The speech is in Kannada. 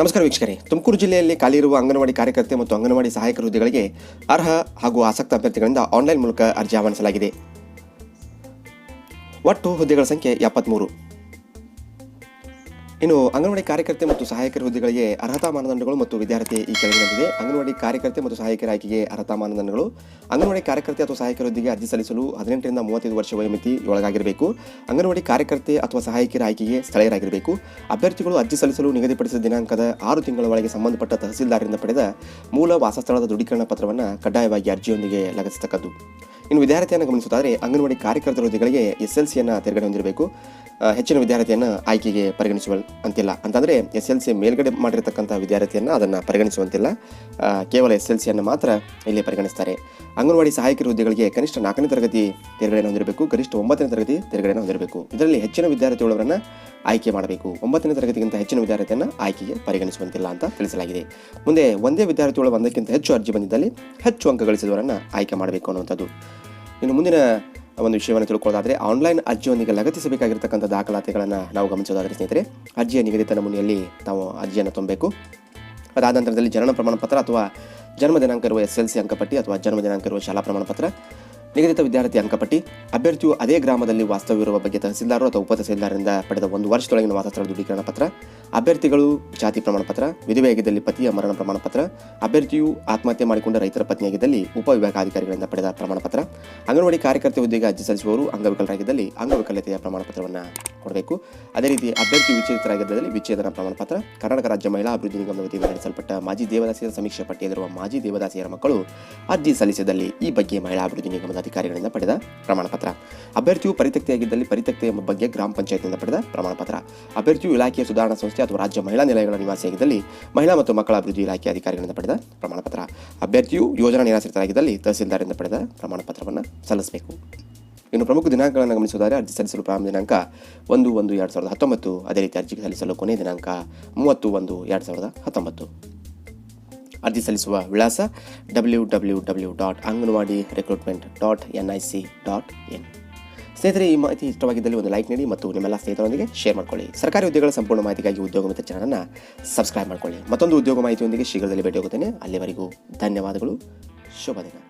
ನಮಸ್ಕಾರ ವೀಕ್ಷಕರೇ. ತುಮಕೂರು ಜಿಲ್ಲೆಯಲ್ಲಿ ಖಾಲಿ ಇರುವ ಅಂಗನವಾಡಿ ಕಾರ್ಯಕರ್ತೆ ಮತ್ತು ಅಂಗನವಾಡಿ ಸಹಾಯಕ ಹುದ್ದೆಗಳಿಗೆ ಅರ್ಹ ಹಾಗೂ ಆಸಕ್ತ ಅಭ್ಯರ್ಥಿಗಳಿಂದ ಆನ್ಲೈನ್ ಮೂಲಕ ಅರ್ಜಿ ಆಹ್ವಾನಿಸಲಾಗಿದೆ. ಒಟ್ಟು ಹುದ್ದೆಗಳ ಸಂಖ್ಯೆ ಎಪ್ಪತ್ತ್ಮೂರು ಇನ್ನು ಅಂಗನವಾಡಿ ಕಾರ್ಯಕರ್ತೆ ಮತ್ತು ಸಹಾಯಕರ ಹುದ್ದೆಗಳಿಗೆ ಅರ್ಹತಾ ಮಾನದಂಡಗಳು ಮತ್ತು ವಿದ್ಯಾರ್ಥಿ ಈ ಕೆಳಗಿನಂತಿದೆ. ಅಂಗನವಾಡಿ ಕಾರ್ಯಕರ್ತೆ ಮತ್ತು ಸಹಾಯಕರ ಆಯ್ಕೆಗೆ ಅರ್ಹತಾ ಮಾನದಂಡಗಳು. ಅಂಗನವಾಡಿ ಕಾರ್ಯಕರ್ತೆ ಅಥವಾ ಸಹಾಯಕರ ಹುದ್ದೆಗೆ ಅರ್ಜಿ ಸಲ್ಲಿಸಲು ಹದಿನೆಂಟರಿಂದ ಮೂವತ್ತೈದು ವರ್ಷ ವಯೋಮಿತಿ ಒಳಗಾಗಿರಬೇಕು. ಅಂಗನವಾಡಿ ಕಾರ್ಯಕರ್ತೆ ಅಥವಾ ಸಹಾಯಕರ ಆಯ್ಕೆಗೆ ಸ್ಥಳೀಯರಾಗಿರಬೇಕು. ಅಭ್ಯರ್ಥಿಗಳು ಅರ್ಜಿ ಸಲ್ಲಿಸಲು ನಿಗದಿಪಡಿಸಿದ ದಿನಾಂಕದ ಆರು ತಿಂಗಳ ಒಳಗೆ ಸಂಬಂಧಪಟ್ಟ ತಹಸೀಲ್ದಾರರಿಂದ ಪಡೆದ ಮೂಲ ವಾಸಸ್ಥಳದ ದೃಢೀಕರಣ ಪತ್ರವನ್ನು ಕಡ್ಡಾಯವಾಗಿ ಅರ್ಜಿಯೊಂದಿಗೆ ಲಗತ್ತಿಸತಕ್ಕದ್ದು. ಇನ್ನು ವಿದ್ಯಾರ್ಥಿಯನ್ನು ಗಮನಿಸುವುದಾದರೆ ಅಂಗನವಾಡಿ ಕಾರ್ಯಕರ್ತರ ಹುದ್ದೆಗಳಿಗೆ ಎಸ್ ಎಲ್ ಸಿಯನ್ನು ತೆರಗಡೆ ಹೊಂದಿರಬೇಕು. ಹೆಚ್ಚಿನ ವಿದ್ಯಾರ್ಥಿಯನ್ನು ಆಯ್ಕೆಗೆ ಪರಿಗಣಿಸುವ ಅಂತಿಲ್ಲ. ಅಂತಂದರೆ ಎಸ್ ಎಲ್ ಸಿ ಮೇಲ್ಗಡೆ ಮಾಡಿರತಕ್ಕಂಥ ವಿದ್ಯಾರ್ಥಿಯನ್ನು ಅದನ್ನು ಪರಿಗಣಿಸುವಂತಿಲ್ಲ. ಕೇವಲ ಎಸ್ ಎಲ್ ಸಿಯನ್ನು ಮಾತ್ರ ಇಲ್ಲಿ ಪರಿಗಣಿಸ್ತಾರೆ. ಅಂಗನವಾಡಿ ಸಹಾಯಕರ ಹುದ್ದೆಗಳಿಗೆ ಕನಿಷ್ಠ ನಾಲ್ಕನೇ ತರಗತಿ ತೆರಗಡೆಯನ್ನು ಹೊಂದಿರಬೇಕು. ಗರಿಷ್ಠ ಒಂಬತ್ತನೇ ತರಗತಿ ತೆರಗಡೆಯನ್ನು ಹೊಂದಿರಬೇಕು. ಇದರಲ್ಲಿ ಹೆಚ್ಚಿನ ವಿದ್ಯಾರ್ಥಿಗಳವರನ್ನು ಆಯ್ಕೆ ಮಾಡಬೇಕು. ಒಂಬತ್ತನೇ ತರಗತಿಗಿಂತ ಹೆಚ್ಚಿನ ವಿದ್ಯಾರ್ಥಿಯನ್ನು ಆಯ್ಕೆಗೆ ಪರಿಗಣಿಸುವಂತಿಲ್ಲ ಅಂತ ತಿಳಿಸಲಾಗಿದೆ. ಮುಂದೆ ಒಂದೇ ವಿದ್ಯಾರ್ಥಿಗಳು ಒಂದಕ್ಕಿಂತ ಹೆಚ್ಚು ಅರ್ಜಿ ಬಂದಿದ್ದಲ್ಲಿ ಹೆಚ್ಚು ಅಂಕ ಗಳಿಸಿದವರನ್ನು ಆಯ್ಕೆ ಮಾಡಬೇಕು ಅನ್ನುವಂಥದ್ದು. ಇನ್ನು ಮುಂದಿನ ಒಂದು ವಿಷಯವನ್ನು ತಿಳ್ಕೊಳ್ಳೋದಾದರೆ, ಆನ್ಲೈನ್ ಅರ್ಜಿಯೊಂದಿಗೆ ಲಗತ್ತಿಸಬೇಕಾಗಿರ್ತಕ್ಕಂಥ ದಾಖಲಾತಿಗಳನ್ನು ನಾವು ಗಮನಿಸೋದಾದರೆ, ಸ್ನೇಹಿತರೆ, ಅರ್ಜಿಯ ನಿಗದಿತ ನಮೂನೆಯಲ್ಲಿ ನಾವು ಅರ್ಜಿಯನ್ನು ತುಂಬಬೇಕು ಅದಾದ ನಂತರದಲ್ಲಿ ಜನನ ಪ್ರಮಾಣ ಪತ್ರ ಅಥವಾ ಜನ್ಮ ದಿನಾಂಕ ಇರುವ ಎಸ್ ಎಲ್ ಸಿ ಅಂಕಪಟ್ಟಿ ಅಥವಾ ಜನ್ಮ ದಿನಾಂಕ ಇರುವ ಶಾಲಾ ಪ್ರಮಾಣ ಪತ್ರ ನಿಗದಿತ ವಿದ್ಯಾರ್ಥಿ ಅಂಕಪಟ್ಟಿ, ಅಭ್ಯರ್ಥಿಯು ಅದೇ ಗ್ರಾಮದಲ್ಲಿ ವಾಸ್ತವ್ಯವಿರುವ ಬಗ್ಗೆ ತಹಸೀಲ್ದಾರರು ಅಥವಾ ಉಪ ತಹಸೀಲ್ದಾರರಿಂದ ಪಡೆದ ಒಂದು ವರ್ಷದೊಳಗಿನ ವಾಸಸ್ಥಳ ದೃಢೀಕರಣ ಪತ್ರ, ಅಭ್ಯರ್ಥಿಗಳು ಜಾತಿ ಪ್ರಮಾಣ ಪತ್ರ, ವಿಧವೆಯಾಗಿದ್ದಲ್ಲಿ ಪತಿಯ ಮರಣ ಪ್ರಮಾಣ ಪತ್ರ, ಅಭ್ಯರ್ಥಿಯು ಆತ್ಮಹತ್ಯೆ ಮಾಡಿಕೊಂಡ ರೈತರ ಪತ್ನಿಯಾಗಿದ್ದಲ್ಲಿ ಉಪವಿಭಾಗಾಧಿಕಾರಿಗಳಿಂದ ಪಡೆದ ಪ್ರಮಾಣ ಪತ್ರ, ಅಂಗನವಾಡಿ ಕಾರ್ಯಕರ್ತೆ ಹುದ್ದೆಗೆ ಅರ್ಜಿ ಸಲ್ಲಿಸುವವರು ಅಂಗವಿಕಲರಾಗಿದ್ದಲ್ಲಿ ಅಂಗವಿಕಲತೆಯ ಪ್ರಮಾಣ ಪತ್ರವನ್ನು ಕೊಡಬೇಕು. ಅದೇ ರೀತಿ ಅಭ್ಯರ್ಥಿ ವಿಚ್ಛೇದಿತರಾಗಿದ್ದಲ್ಲಿ ವಿಚ್ಛೇದನ ಪ್ರಮಾಣ ಪತ್ರ ಕರ್ನಾಟಕ ರಾಜ್ಯ ಮಹಿಳಾ ಅಭಿವೃದ್ಧಿ ನಿಗಮದ ವತಿಯಿಂದ ನಡೆಸಲ್ಪಟ್ಟ ಮಾಜಿ ದೇವದಾಸಿಯರ ಸಮೀಕ್ಷೆ ಪಟ್ಟಿಯಲ್ಲಿರುವ ಮಾಜಿ ದೇವದಾಸಿಯರ ಮಕ್ಕಳು ಅರ್ಜಿ ಸಲ್ಲಿಸಿದಲ್ಲಿ ಈ ಬಗ್ಗೆ ಮಹಿಳಾ ಅಭಿವೃದ್ಧಿ ನಿಗಮದ ಅಧಿಕಾರಿಗಳಿಂದ ಪಡೆದ ಪ್ರಮಾಣ ಪತ್ರ ಅಭ್ಯರ್ಥಿಯು ಪರಿತ್ಯಕ್ತಿಯಾಗಿದ್ದಲ್ಲಿ ಪರಿತ್ಯಕ್ತೆಯ ಬಗ್ಗೆ ಗ್ರಾಮ ಪಂಚಾಯತ್ನಿಂದ ಪಡೆದ ಪ್ರಮಾಣ ಪತ್ರ ಅಭ್ಯರ್ಥಿಯು ಇಲಾಖೆಯ ಸುಧಾರಣಾ ಸಂಸ್ಥೆ ಅಥವಾ ರಾಜ್ಯ ಮಹಿಳಾ ನಿಲಯಗಳ ನಿವಾಸಿಯಾಗಿದ್ದಲ್ಲಿ ಮಹಿಳಾ ಮತ್ತು ಮಕ್ಕಳ ಅಭಿವೃದ್ಧಿ ಇಲಾಖೆ ಅಧಿಕಾರಿಗಳಿಂದ ಪಡೆದ ಪ್ರಮಾಣ ಪತ್ರ ಅಭ್ಯರ್ಥಿಯು ಯೋಜನಾ ನಿರಾಶ್ರಿತರಾಗಿದ್ದಲ್ಲಿ ತಹಸೀಲ್ದಾರಿಂದ ಪಡೆದ ಪ್ರಮಾಣ ಪತ್ರವನ್ನು ಸಲ್ಲಿಸಬೇಕು. ಇನ್ನು ಪ್ರಮುಖ ದಿನಾಂಕಗಳನ್ನು ಗಮನಿಸುವುದಾದರೆ ಅರ್ಜಿ ಸಲ್ಲಿಸಲು ಪ್ರಾರಂಭ ದಿನಾಂಕ ಒಂದು ಒಂದು, ಎರಡು ಸಾವಿರದ ಹತ್ತೊಂಬತ್ತು. ಅದೇ ರೀತಿ ಅರ್ಜಿ ಸಲ್ಲಿಸಲು ಕೊನೆಯ ದಿನಾಂಕ ಮೂವತ್ತು, ಒಂದು, ಎರಡು ಸಾವಿರದ ಹತ್ತೊಂಬತ್ತು. ಅರ್ಜಿ ಸಲ್ಲಿಸುವ ವಿಳಾಸ W W W dot anganwadi recruitment dot N I C dot in ಸ್ನೇಹಿತರೆ, ಈ ಮಾಹಿತಿ ಇಷ್ಟವಾಗಿದ್ದಲ್ಲಿ ಒಂದು ಲೈಕ್ ನೀಡಿ ಮತ್ತು ನಿಮ್ಮೆಲ್ಲ ಸ್ನೇಹಿತರೊಂದಿಗೆ ಶೇರ್ ಮಾಡಿಕೊಳ್ಳಿ. ಸರ್ಕಾರಿ ಉದ್ಯೋಗಗಳ ಸಂಪೂರ್ಣ ಮಾಹಿತಿಗಾಗಿ ಉದ್ಯೋಗ ಮಿತ್ರ ಚಾನಲನ್ನು ಸಬ್ಸ್ಕ್ರೈಬ್ ಮಾಡಿಕೊಳ್ಳಿ. ಮತ್ತೊಂದು ಉದ್ಯೋಗ ಮಾಹಿತಿಯೊಂದಿಗೆ ಶೀಘ್ರದಲ್ಲಿ ಭೇಟಿ ಹೋಗುತ್ತೇನೆ ಅಲ್ಲಿವರೆಗೂ ಧನ್ಯವಾದಗಳು. ಶುಭ ದಿನ.